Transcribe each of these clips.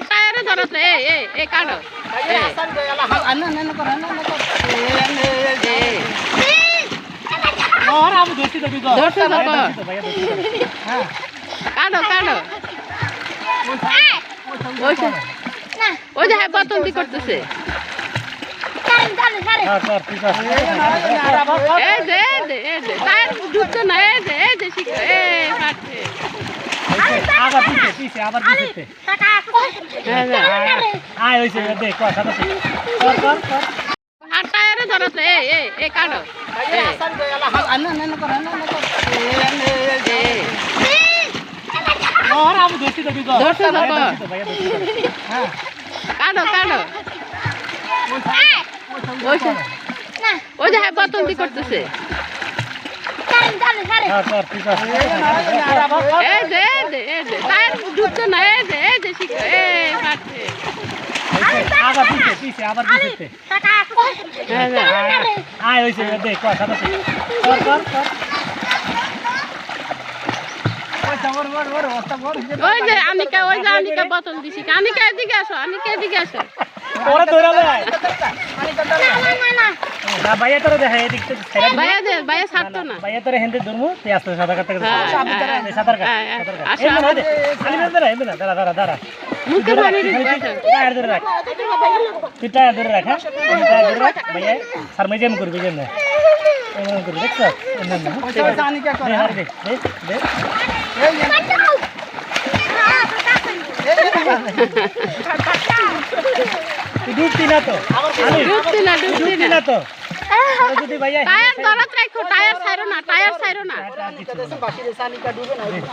হাত টায়ারে ধরত এ এ এ কাটো এ এ ধরছো তো কাটো কাটো ওই যে হ্যাঁ বতন্তি করতেছে এই যে এই যে টায়ার ঢুকছে না এই যে এই যে শিখো এ পাচ্ছে আবার পিছে পিছে আবার পিছে আয় হইছে দেখ কথা কর কর কর। ধরতে এই এই এই ওই যে হ্যাঁ দি করতেছে? আমি কে ওই যে আমি কে বোতল দিছি। আমি কে দিকে আসো আমি কে দিকে আসো। তোরা তোরা লয় না ভাইয়া তোরা দেখা এদিক থেকে ভাইয়া ভাইয়া ছাড়তো না ভাইয়া তোরা হেনতে ধরমু তুই আস্তে সাদা কাটতে কাটতে সাদা কাট সাদা কাট খালি মেন ধরে এমন দাঁড়া দাঁড়া দাঁড়া মুখে পানি টায়ার ধরে রাখ তুই টায়ার ধরে রাখ হ্যাঁ টায়ার ধরে রাখ ভাইয়া সারমে জেম করবি জেম না এমন করবি দেখছ এমন না ওটা জানি কে করে দেখ দেখ দেখ এই ডুবতি না তো? ঢুকছি না ঢুকছি ডুবতি না। না তো? টায়ার ধরত রাখো টায়ার ছাইরো না টায়ার ছাইরো না।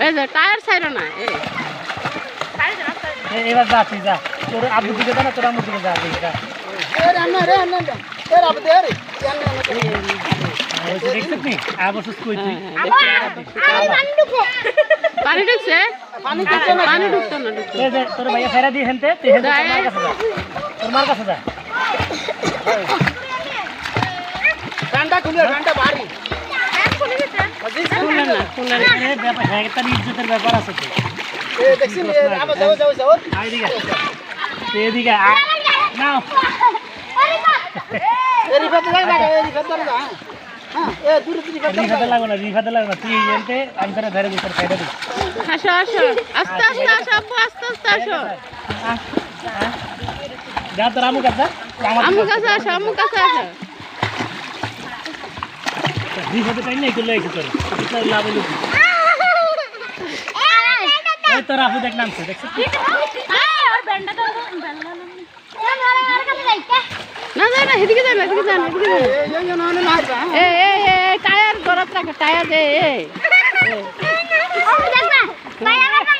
এই যে টায়ার ছাইরো না এ- এবার যা তুই যা। তোর আবু দিকে না তোর দিকে পানি ঢুকছে? পানি ঢুকতো না দে তোর ভাইয়া ফেরা দিয়ে হেনতে তোর মার কাছে যা। ডান্ডা খুলে ডান্ডা বাড়ি। ইজ্জতের ব্যাপার আছে এদিকে না আসো আসো। আস্তে আস্তে আসো আস্তে আস্তে আসো। যা তোর আমু কাছে আমু কাছে আসো আমু কাছে আসো। দুই হাতে টাইম নেই করলে একটু তোর। লাভ হলো ওই তোর টায়ার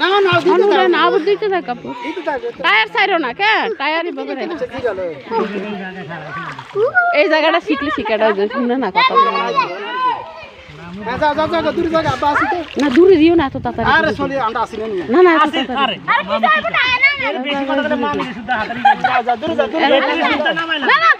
না না বন্ধুরা না বুঝতে থাক আপু টায়ার ছাইরো না কে টায়ারই বাবা রে এই জায়গাটা শিখলি শিখাটা শুনে না কথা না দূরে দিও না এত তাড়াতাড়ি না না এত তাড়াতাড়ি না না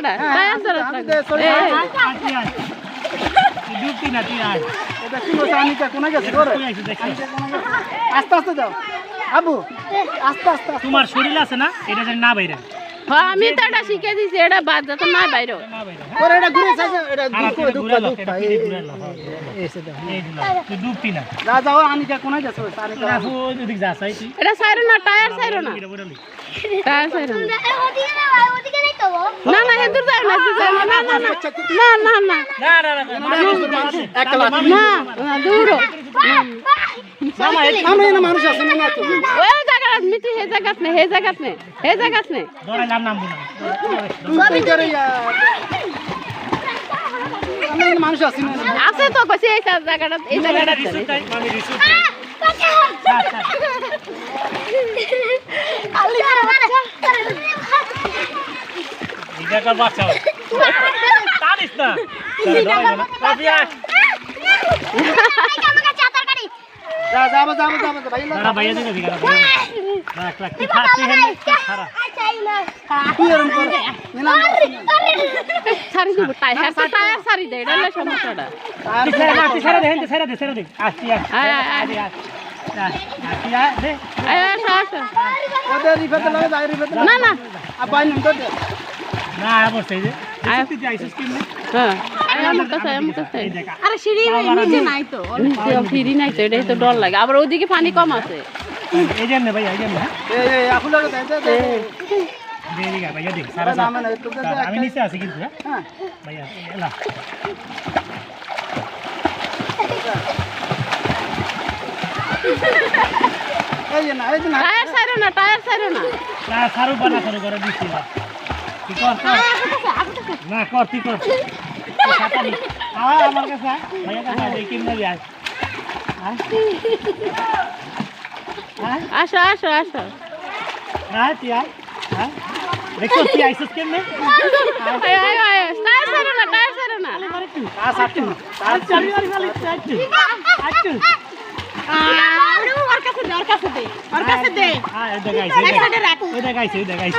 এটা কায়ান হ্যাঁ, ধরো ডিউটি না তুই আয়। এটা কি বসে আমি কোনে গেছে? করে আস্তে আস্তে দাও। আবু আস্তে আস্তে তোমার শরীর আছে না? এটা যেন না বাইরে। হ্যাঁ আমি তো এটা শিখে দিছি এটা বাদ তো না বাইরে। হ্যাঁ। ওরে এটা ঘুরে যাচ্ছে এটা দুঃখ দুঃখ দুঃখ। তুই ডুবতি না। যা যাও আমি কে কোনে গেছো? সারে রাখো ওদিক যা চাই এটা সাইরো না টায়ার সাইরো না। টায়ার সাইরো না। না না হেদুর যায় না না না না না না না না না না না আছে তো জায়গাটা কর বাচ্চা টানিস না। রাবিয়া যা যাব যাব যাব ভাই না ভাইয়া দিকে দিকে রাখ রাখ কি খাচ্ছি হেন খারা তুই এরকম কর। নিলাম সারি দিব টায়ার হ্যাঁ তো টায়ার সারি দে এটা হলো সমস্যাটা। তুই ছেড়ে না তুই ছেড়ে দে হেন ছেড়ে দে ছেড়ে দে। আসছি আসছি। আয়, আয়, আয়। আসছি আয় দে। না যে আয়। কেমনে হ্যাঁ। এই দেখা। আরে সিঁড়ি নিচে নাই তো ফিরি নাই তো এটাই তো ডর লাগে। আবার ওইদিকে পানি কম আছে। এই জন্য ভাই এই জন্য দেখ সারা আমি নিচে আছি কিন্তু হ্যাঁ? হ্যাঁ। ভাইয়া এলা এই যে না এই যে না। টায়ার সারো না টায়ার সারো না। না সারু বানা সারু করে দিছি না কি কর কর। না কর তুই কর। তুই আমার কাছে ভাইয়া কাছে আয়, আসো আসো আসো। আয় তুই আয়। আয়। দেখছ তুই আইসিস কেমনে? আয় আয় আয় টায়ার সারো না সারো চাবি কাছে দে কাছে দে কাছে দে। আয় দেখাইছে দেখাইছে দেখাইছে